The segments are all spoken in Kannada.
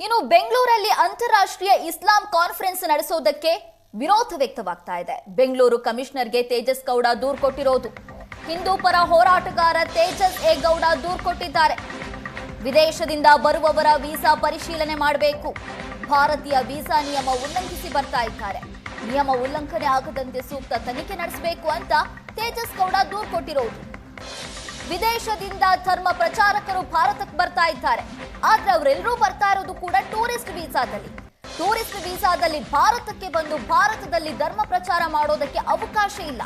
ಇನ್ನು ಬೆಂಗಳೂರಲ್ಲಿ ಅಂತಾರಾಷ್ಟ್ರೀಯ ಇಸ್ಲಾಂ ಕಾನ್ಫರೆನ್ಸ್ ನಡೆಸೋದಕ್ಕೆ ವಿರೋಧ ವ್ಯಕ್ತವಾಗ್ತಾ ಇದೆ. ಬೆಂಗಳೂರು ಕಮಿಷನರ್ಗೆ ತೇಜಸ್ ಗೌಡ ದೂರು ಕೊಟ್ಟಿರೋದು. ಹಿಂದೂ ಪರ ಹೋರಾಟಗಾರ ತೇಜಸ್ ಎ ಗೌಡ ದೂರು ಕೊಟ್ಟಿದ್ದಾರೆ. ವಿದೇಶದಿಂದ ಬರುವವರ ವೀಸಾ ಪರಿಶೀಲನೆ ಮಾಡಬೇಕು. ಭಾರತೀಯ ವೀಸಾ ನಿಯಮ ಉಲ್ಲಂಘಿಸಿ ಬರ್ತಾ ಇದ್ದಾರೆ. ನಿಯಮ ಉಲ್ಲಂಘನೆ ಆಗದಂತೆ ಸೂಕ್ತ ತನಿಖೆ ನಡೆಸಬೇಕು ಅಂತ ತೇಜಸ್ ಗೌಡ ದೂರು ಕೊಟ್ಟಿರೋದು. ವಿದೇಶದಿಂದ ಧರ್ಮ ಪ್ರಚಾರಕರು ಭಾರತಕ್ಕೆ ಬರ್ತಾ ಇದ್ದಾರೆ. ಆದ್ರೆ ಅವರೆಲ್ಲರೂ ಬರ್ತಾ ಇರೋದು ಕೂಡ ಟೂರಿಸ್ಟ್ ವೀಸಾದಲ್ಲಿ ಟೂರಿಸ್ಟ್ ವೀಸಾದಲ್ಲಿ ಭಾರತಕ್ಕೆ ಬಂದು ಭಾರತದಲ್ಲಿ ಧರ್ಮ ಪ್ರಚಾರ ಮಾಡೋದಕ್ಕೆ ಅವಕಾಶ ಇಲ್ಲ.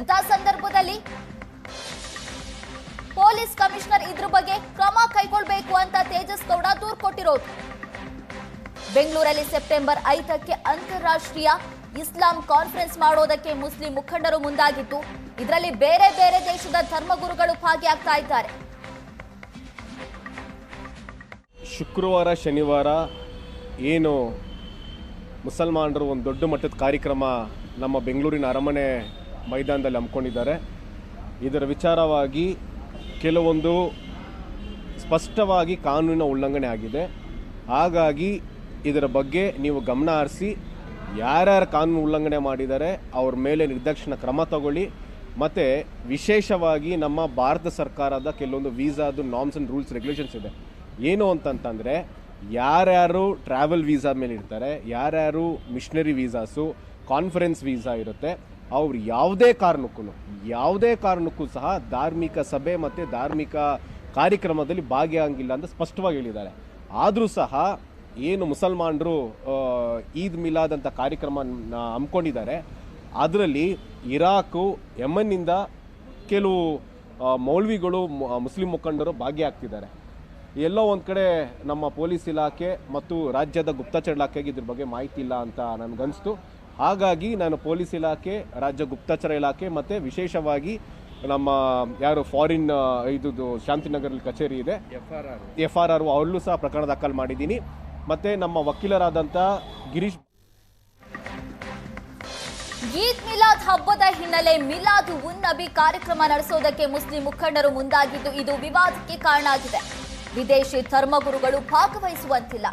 ಇಂತಹ ಸಂದರ್ಭದಲ್ಲಿ ಪೊಲೀಸ್ ಕಮಿಷನರ್ ಇದ್ರ ಬಗ್ಗೆ ಕ್ರಮ ಕೈಗೊಳ್ಳಬೇಕು ಅಂತ ತೇಜಸ್ ಗೌಡ ದೂರು ಕೊಟ್ಟಿರೋದು. ಬೆಂಗಳೂರಲ್ಲಿ ಸೆಪ್ಟೆಂಬರ್ ಐದಕ್ಕೆ ಅಂತಾರಾಷ್ಟ್ರೀಯ ಇಸ್ಲಾಂ ಕಾನ್ಫರೆನ್ಸ್ ಮಾಡೋದಕ್ಕೆ ಮುಸ್ಲಿಂ ಮುಖಂಡರು ಮುಂದಾಗಿದ್ದು, ಇದರಲ್ಲಿ ಬೇರೆ ಬೇರೆ ದೇಶದ ಧರ್ಮಗುರುಗಳು ಭಾಗಿಯಾಗ್ತಾ ಇದ್ದಾರೆ. ಶುಕ್ರವಾರ, ಶನಿವಾರ ಏನು ಮುಸಲ್ಮಾನರು ಒಂದು ದೊಡ್ಡ ಮಟ್ಟದ ಕಾರ್ಯಕ್ರಮ ನಮ್ಮ ಬೆಂಗಳೂರಿನ ಅರಮನೆ ಮೈದಾನದಲ್ಲಿ ಹಮ್ಮಿಕೊಂಡಿದ್ದಾರೆ. ಇದರ ವಿಚಾರವಾಗಿ ಕೆಲವೊಂದು ಸ್ಪಷ್ಟವಾಗಿ ಕಾನೂನಿನ ಉಲ್ಲಂಘನೆ ಆಗಿದೆ. ಹಾಗಾಗಿ ಇದರ ಬಗ್ಗೆ ನೀವು ಗಮನ ಹರಿಸಿ, ಯಾರ್ಯಾರು ಕಾನೂನು ಉಲ್ಲಂಘನೆ ಮಾಡಿದ್ದಾರೆ, ಅವ್ರ ಮೇಲೆ ನಿರ್ದೇಶನ ಕ್ರಮ ತಗೊಳ್ಳಿ. ಮತ್ತು ವಿಶೇಷವಾಗಿ ನಮ್ಮ ಭಾರತ ಸರ್ಕಾರದ ಕೆಲವೊಂದು ವೀಸಾದು ನಾಮ್ಸ್ ಆ್ಯಂಡ್ ರೂಲ್ಸ್ ರೆಗ್ಯುಲೇಷನ್ಸ್ ಇದೆ. ಏನು ಅಂತಂತಂದರೆ, ಯಾರ್ಯಾರು ಟ್ರಾವೆಲ್ ವೀಸಾ ಮೇಲೆ ಇರ್ತಾರೆ, ಯಾರ್ಯಾರು ಮಿಷನರಿ ವೀಸಾಸು ಕಾನ್ಫರೆನ್ಸ್ ವೀಸಾ ಇರುತ್ತೆ, ಅವ್ರು ಯಾವುದೇ ಕಾರಣಕ್ಕೂ ಯಾವುದೇ ಕಾರಣಕ್ಕೂ ಸಹ ಧಾರ್ಮಿಕ ಸಭೆ ಮತ್ತು ಧಾರ್ಮಿಕ ಕಾರ್ಯಕ್ರಮದಲ್ಲಿ ಭಾಗಿಯಾಗಿಲ್ಲ ಅಂತ ಸ್ಪಷ್ಟವಾಗಿ ಹೇಳಿದ್ದಾರೆ. ಆದರೂ ಸಹ ಏನು ಮುಸಲ್ಮಾನರು ಈದ್ ಮಿಲಾದ್ ಅಂತ ಕಾರ್ಯಕ್ರಮ ಹಮ್ಮಿಕೊಂಡಿದ್ದಾರೆ. ಅದರಲ್ಲಿ ಇರಾಕು, ಯಮನ್ನಿಂದ ಕೆಲವು ಮೌಲ್ವಿಗಳು ಮುಸ್ಲಿಂ ಮುಖಂಡರು ಭಾಗಿಯಾಗ್ತಿದ್ದಾರೆ. ಎಲ್ಲೋ ಒಂದು ಕಡೆ ನಮ್ಮ ಪೊಲೀಸ್ ಇಲಾಖೆ ಮತ್ತು ರಾಜ್ಯದ ಗುಪ್ತಚರ ಇಲಾಖೆಗೆ ಇದ್ರ ಬಗ್ಗೆ ಮಾಹಿತಿ ಇಲ್ಲ ಅಂತ ನನಗನ್ನಿಸ್ತು ಹಾಗಾಗಿ ನಾನು ಪೊಲೀಸ್ ಇಲಾಖೆ, ರಾಜ್ಯ ಗುಪ್ತಚರ ಇಲಾಖೆ ಮತ್ತು ವಿಶೇಷವಾಗಿ ನಮ್ಮ ಯಾರು ಫಾರಿನ್ ಇದು ಶಾಂತಿನಗರಲ್ಲಿ ಕಚೇರಿ ಇದೆ. ಎಫ್ ಆರ್ ಆರ್ ಅವರಲ್ಲೂ ಸಹ ಪ್ರಕರಣ ದಾಖಲು ಮಾಡಿದ್ದೀನಿ. ಮತ್ತು ನಮ್ಮ ವಕೀಲರಾದಂಥ ಗಿರೀಶ್ ಈದ್ ಮಿಲಾದ್ ಹಬ್ಬದ ಹಿನ್ನೆಲೆ ಮಿಲಾದ್ ಉನ್ನಬಿ ಕಾರ್ಯಕ್ರಮ ನಡೆಸೋದಕ್ಕೆ ಮುಸ್ಲಿಂ ಮುಖಂಡರು ಮುಂದಾಗಿದ್ದು ಇದು ವಿವಾದಕ್ಕೆ ಕಾರಣ ಆಗಿದೆ. ವಿದೇಶಿ ಧರ್ಮಗುರುಗಳು ಭಾಗವಹಿಸುವಂತಿಲ್ಲ.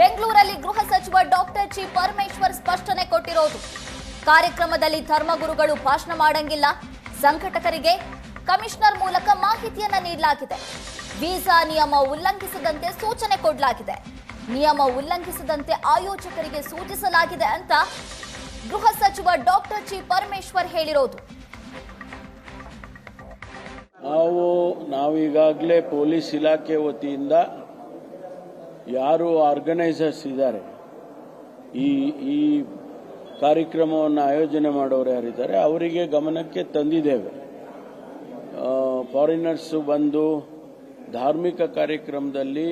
ಬೆಂಗಳೂರಲ್ಲಿ ಗೃಹ ಸಚಿವ ಡಾಕ್ಟರ್ ಜಿ ಪರಮೇಶ್ವರ್ ಸ್ಪಷ್ಟನೆ ಕೊಟ್ಟಿರೋದು. ಕಾರ್ಯಕ್ರಮದಲ್ಲಿ ಧರ್ಮಗುರುಗಳು ಭಾಷಣ ಮಾಡಂಗಿಲ್ಲ. ಸಂಘಟಕರಿಗೆ ಕಮಿಷನರ್ ಮೂಲಕ ಮಾಹಿತಿಯನ್ನ ನೀಡಲಾಗಿದೆ. ವೀಸಾ ನಿಯಮ ಉಲ್ಲಂಘಿಸದಂತೆ ಸೂಚನೆ ಕೊಡಲಾಗಿದೆ. ನಿಯಮ ಉಲ್ಲಂಘಿಸದಂತೆ ಆಯೋಜಕರಿಗೆ ಸೂಚಿಸಲಾಗಿದೆ ಅಂತ ಗೃಹ ಸಚಿವ ಡಾಕ್ಟರ್ ಜಿ ಪರಮೇಶ್ವರ್ ಹೇಳಿರೋದು. ನಾವು, ನಾವೀಗಾಗಲೇ ಪೊಲೀಸ್ ಇಲಾಖೆ ವತಿಯಿಂದ ಯಾರು ಆರ್ಗನೈಸರ್ಸ್ ಇದ್ದಾರೆ, ಈ ಈ ಕಾರ್ಯಕ್ರಮವನ್ನು ಆಯೋಜನೆ ಮಾಡೋರು ಯಾರಿದ್ದಾರೆ, ಅವರಿಗೆ ಗಮನಕ್ಕೆ ತಂದಿದ್ದೇವೆ. ಫಾರಿನರ್ಸು ಬಂದು ಧಾರ್ಮಿಕ ಕಾರ್ಯಕ್ರಮದಲ್ಲಿ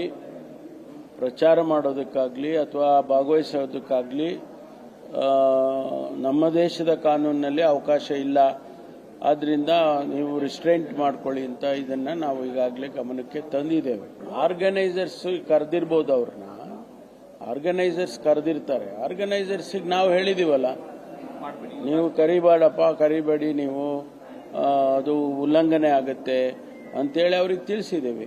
ಪ್ರಚಾರ ಮಾಡೋದಕ್ಕಾಗಲಿ ಅಥವಾ ಭಾಗವಹಿಸೋದಕ್ಕಾಗಲಿ ನಮ್ಮ ದೇಶದ ಕಾನೂನಿನಲ್ಲಿ ಅವಕಾಶ ಇಲ್ಲ. ಆದ್ರಿಂದ ನೀವು ರಿಸ್ಟ್ರೆಂಟ್ ಮಾಡ್ಕೊಳ್ಳಿ ಅಂತ ಇದನ್ನ ನಾವು ಈಗಾಗಲೇ ಗಮನಕ್ಕೆ ತಂದಿದ್ದೇವೆ. ಆರ್ಗನೈಸರ್ಸ್ ಕರೆದಿರ್ಬೋದು ಅವ್ರನ್ನ. ಆರ್ಗನೈಸರ್ಸ್ ಕರೆದಿರ್ತಾರೆ. ಆರ್ಗನೈಸರ್ಸಿಗೆ ನಾವು ಹೇಳಿದೀವಲ್ಲ, ನೀವು ಕರಿಬೇಡಪ್ಪ, ಕರಿಬೇಡಿ, ನೀವು ಅದು ಉಲ್ಲಂಘನೆ ಆಗುತ್ತೆ ಅಂತೇಳಿ ಅವ್ರಿಗೆ ತಿಳಿಸಿದ್ದೇವೆ.